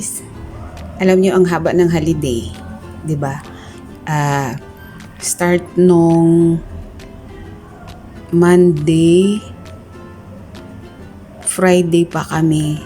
guys. Alam niyo ang haba ng holiday, 'di ba? Ah, start nung Monday, Friday pa kami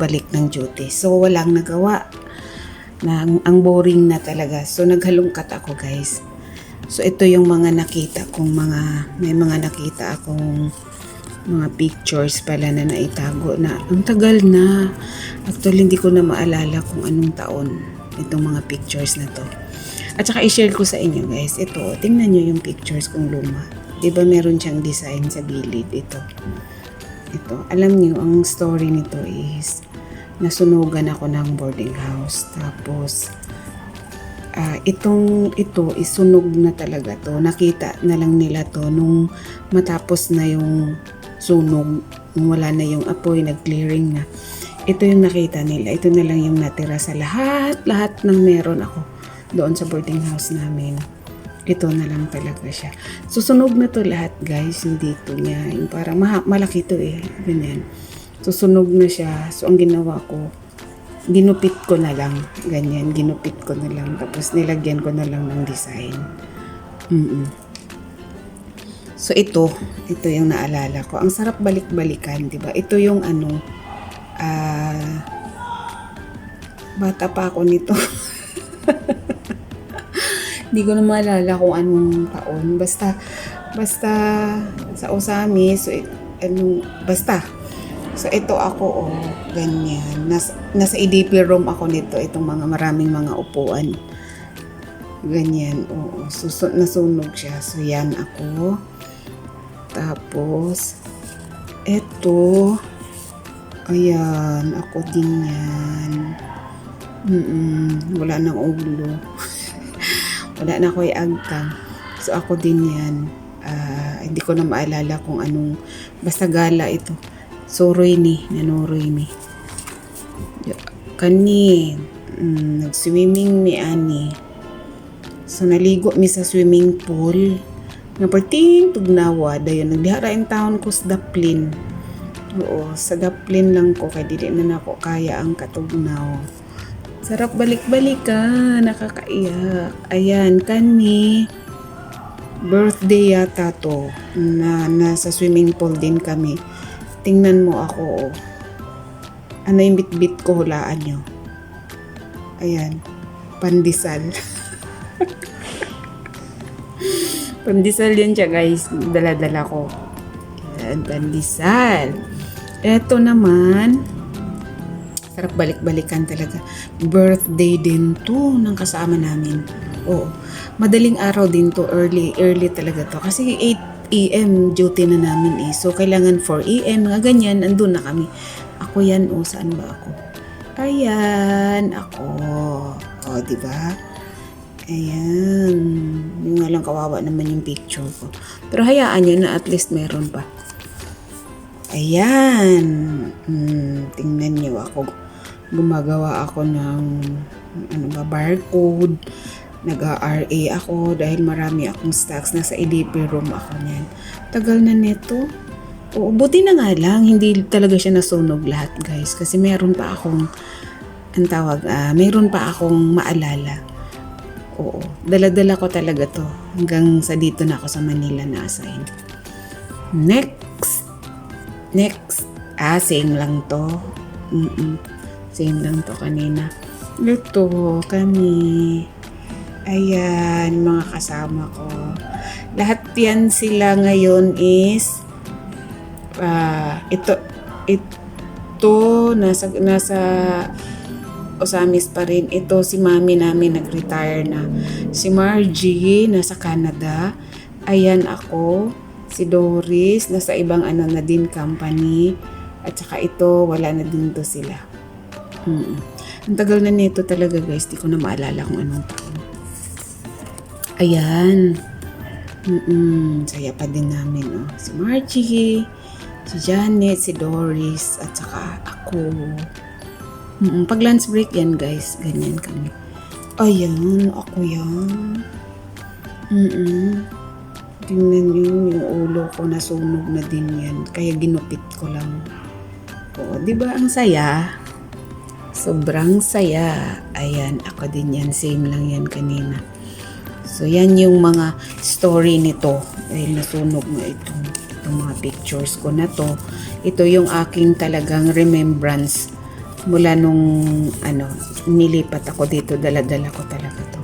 balik ng duty. So, walang nagawa. Na, ang boring na talaga. So, naghalungkat ako, guys. So, ito yung mga nakita kong mga, may mga nakita akong mga pictures pala na naitago na ang tagal na. Actually, hindi ko na maalala kung anong taon itong mga pictures na to. At saka i-share ko sa inyo guys, ito, tingnan nyo yung pictures kong luma. Ba meron siyang design sa gilid ito. Ito, alam niyo ang story nito is nasunugan ako ng boarding house. Tapos, ah itong ito isunog na talaga to. Nakita na lang nila to nung matapos na yung sunog, nung wala na yung apoy, nag-clearing na. Ito yung nakita nila. Ito na lang yung natira sa lahat, lahat ng meron ako doon sa boarding house namin. Ito na lang talaga siya. Susunog na to lahat guys, hindi to niya. Yung parang maha- malaki to eh. Ganyan. Susunog na siya. So ang ginawa ko, ginupit ko na lang. Ganyan, ginupit ko na lang. Tapos nilagyan ko na lang ng design. mm So ito, ito yung naalala ko. Ang sarap balik-balikan, 'di ba? Ito yung ano ah bata pa ako nito. Hindi ko na maalala kung anong taon. Basta basta sa Osami, so it- anong basta. So ito ako oh, ganyan. Nas, nasa EDP room ako nito, itong mga maraming mga upuan. Ganyan, oo. Suso, nasunog siya. So yan ako. Tapos, eto, ayan, ako din yan. Mm-mm, wala nang ulo. wala na ako agtang. So ako din yan. Ah, hindi ko na maalala kung anong, basta gala ito. Suroy ni, nanuroy ni. Kani, mm, nag-swimming mi ani. So naligo mi sa swimming pool. Nga perting tugnawa dayon naglihara in town ko sa Daplin. Oo, sa Daplin lang ko kay dili na nako kaya ang katugnaw. Sarap balik-balikan, nakakaiyak. Ayan, kani birthday yata to na nasa swimming pool din kami. Tingnan mo ako. oh. Ano yung bit-bit ko hulaan nyo? Ayan, pandesal. pandesal yan siya guys. Dala-dala ko. Ayan, pandesal. Eto naman, sarap balik-balikan talaga. Birthday din to ng kasama namin. Oo. Madaling araw din to, early, early talaga to. Kasi 8 a.m. duty na namin eh. So, kailangan 4 a.m. mga ganyan, andun na kami. Ako yan, o saan ba ako? Ayan, ako. O, di ba? Ayan. Yung nga lang kawawa naman yung picture ko. Pero hayaan nyo na at least meron pa. Ayan. Hmm, tingnan nyo ako. Gumagawa ako ng ano ba, barcode. Nag-RA ako dahil marami akong stocks. Nasa EDP room ako niyan. Tagal na neto. Oo, buti na nga lang. Hindi talaga siya nasunog lahat guys. Kasi meron pa akong ang tawag, ah, meron pa akong maalala. Oo, dala-dala ko talaga to. Hanggang sa dito na ako sa Manila na-assign. Next. Next. Ah, same lang to. Mm-mm. Same lang to kanina. Ito, kami. Ayan, mga kasama ko. Lahat yan sila ngayon is ah, ito ito nasa nasa Osamis pa rin. Ito si mami namin nag-retire na. Si Margie nasa Canada. Ayan ako. Si Doris nasa ibang ano na din company. At saka ito wala na din to sila. Mm. Ang tagal na nito talaga guys. Di ko na maalala kung anong taon. Ayan. Mm-mm, saya pa din namin, oh. Si Margie, si Janet, si Doris, at saka ako. Mm-mm, pag lunch break yan, guys. Ganyan kami. Ayan, ako yan. Mm-mm. Tingnan nyo, yung ulo ko nasunog na din yan. Kaya ginupit ko lang. Oo, di ba ang saya? Sobrang saya. Ayan, ako din yan. Same lang yan kanina. So, yan yung mga story nito. Dahil nasunog nga itong, itong mga pictures ko na to. Ito yung aking talagang remembrance mula nung ano, nilipat ako dito. Dala-dala ko talaga to.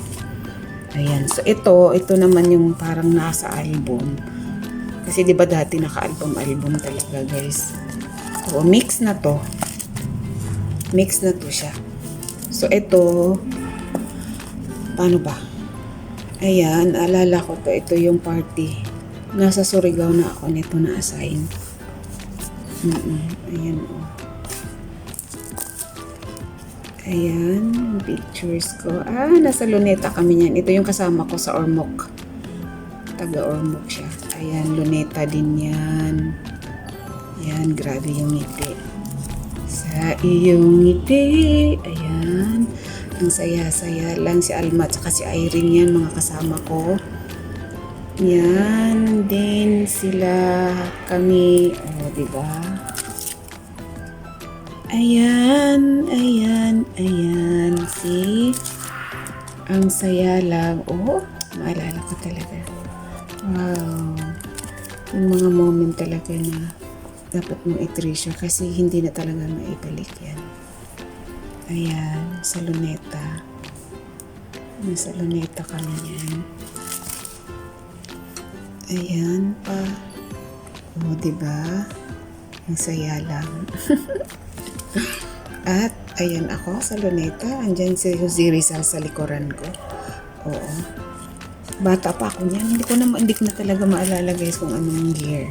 Ayan. So, ito, ito naman yung parang nasa album. Kasi di ba dati naka-album-album talaga, guys. So, mix na to. Mix na to siya. So, ito, paano ba? Ayan, alala ko to. Ito yung party. Nasa Surigao na ako nito na-assign. Mm Ayan, oh. Ayan, pictures ko. Ah, nasa Luneta kami niyan. Ito yung kasama ko sa Ormoc. Taga Ormoc siya. Ayan, Luneta din yan. Ayan, grabe yung ngiti. Sa iyong ngiti. Ayan. Ang saya-saya lang si Alma at si Irene yan, mga kasama ko. Yan din sila kami. O, oh, di ba? Ayan, ayan, ayan. See? Ang saya lang. Oh, maalala ko talaga. Wow. Yung mga moment talaga na dapat mong i-treasure kasi hindi na talaga maibalik yan. Ayan, sa Luneta. Nasa Luneta kami yan. Ayan pa. O, oh, diba? Ang saya lang. At, ayan ako sa Luneta. Andyan si Jose Rizal sa likuran ko. Oo. Bata pa ako niyan. Hindi ko na, hindi ko na talaga maalala guys kung anong year.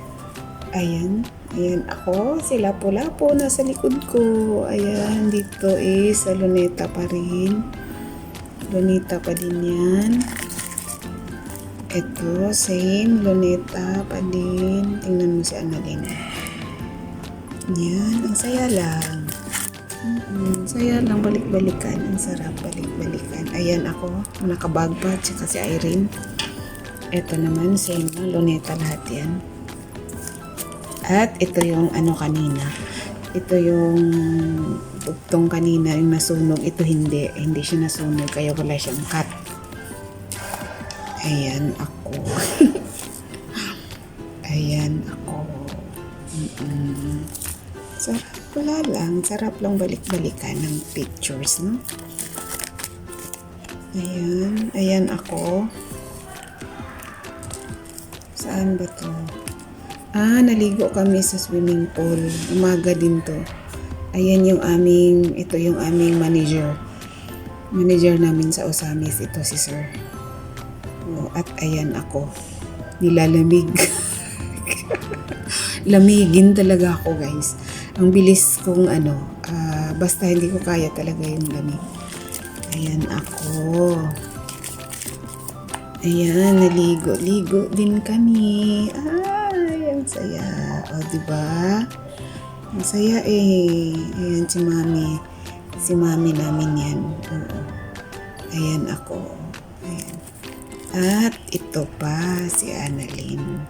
Ayan. Ayan ako. Sila pula po nasa likod ko. Ayan. Dito is sa Luneta pa rin. Luneta pa din yan. Ito, same. Luneta pa din. Tingnan mo si Annalyn. Yan. Ang saya lang. Mm, saya lang balik-balikan. Ang sarap balik-balikan. Ayan ako. Nakabag pa. Tsaka si Irene. Ito naman, same na. Luneta lahat yan. At ito yung ano kanina. Ito yung tugtong kanina yung nasunog. Ito hindi. Hindi siya nasunog. Kaya wala siyang cut. Ayan ako. Ayan ako. Mm-mm. Sarap wala lang. Sarap lang balik-balikan ng pictures, no? Ayan. Ayan ako. Saan ba to? Ah, naligo kami sa swimming pool. Umaga din to. Ayan yung aming, ito yung aming manager. Manager namin sa Osamis, ito si Sir. Oh, at ayan ako. Nilalamig. Lamigin talaga ako guys. Ang bilis kong ano, ah, basta hindi ko kaya talaga yung lamig. Ayan ako. Ayan, naligo-ligo din kami. Ay, ang saya. O, di ba? Ang saya eh. Ayan si mami. Si mami namin yan. Ayan ako. Ayan. At ito pa, si Annalyn.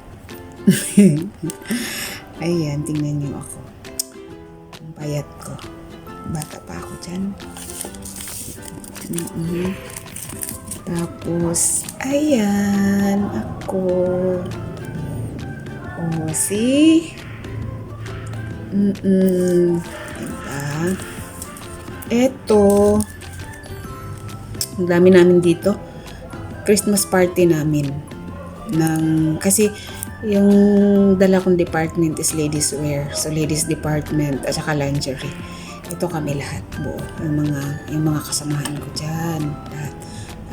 Ayan, tingnan niyo ako. Payat ko. Bata pa ako dyan. mm Tapos, ayan, ako. O, see? Mm-mm. Diba? Eto. Ang dami namin dito. Christmas party namin. Ng, kasi, yung dala kong department is ladies wear. So, ladies department at saka lingerie. Ito kami lahat buo. Yung mga, yung mga kasamahan ko dyan. Lahat.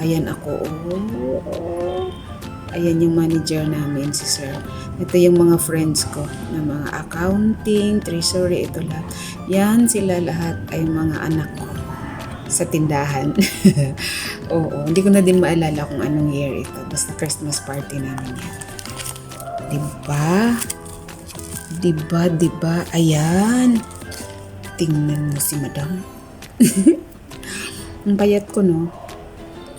Ayan ako. Oh. Ayan yung manager namin, si Sir. Ito yung mga friends ko na mga accounting, treasury, ito lahat. Yan sila lahat ay mga anak ko sa tindahan. Oo, hindi ko na din maalala kung anong year ito. Basta Christmas party namin yan. Diba? Diba, diba? Ayan. Tingnan mo si madam. Ang payat ko, no?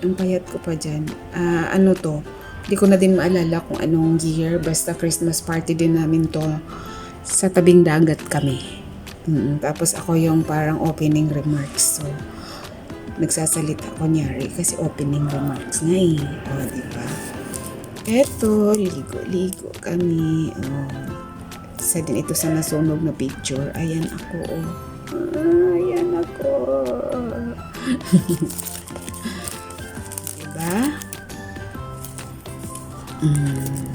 Ang payat ko pa dyan. Ah, ano to? Hindi ko na din maalala kung anong year. Basta Christmas party din namin to. Sa tabing dagat kami. Mm, tapos ako yung parang opening remarks. So, nagsasalita ko nyari kasi opening remarks nga eh. O, di ba? Eto, ligo-ligo kami. O, isa din ito sa nasunog na picture. Ayan ako, oh. Ayan ako. diba? Mm.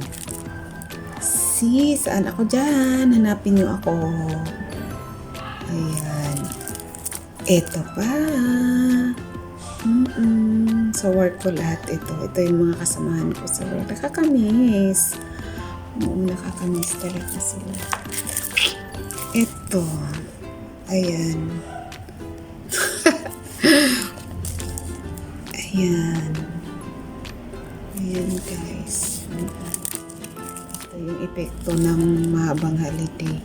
Si, saan ako dyan? Hanapin niyo ako. Ayan. Ito pa. Mm-mm. Sa work ko lahat ito. Ito yung mga kasamahan ko sa work. Nakakamiss. Oo, nakakamiss talaga sila. Ito. Ayan. Ayan. Ayan guys. Ito yung epekto ng mahabang holiday.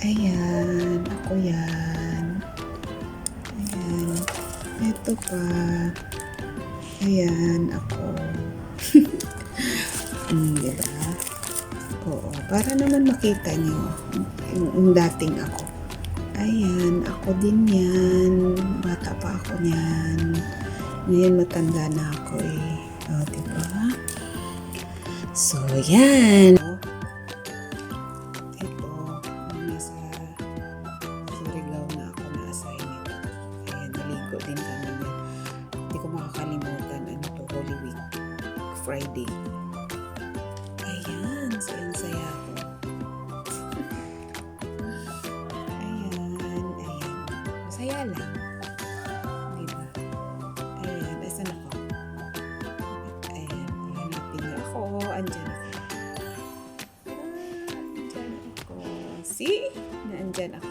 Ayan. Ako yan. Ayan. Ito pa. Ayan. Ako. mm, diba? Oo. Para naman makita nyo yung, yung dating ako. Ayan. Ako din yan. Bata pa ako yan. Ngayon matanda na ako eh. O, diba? So, yan. Ito, nung nasa Surigao na ako na-assign ito. Ayan, naligo din kami Friday. Ayan, sayang-saya ako. Ayan, ayan. Masaya lang. Diba? Ayan, asan ako? Ayan, hanapin niyo ako. Andyan ako. Ah, Andyan ako. See? Naandyan ako.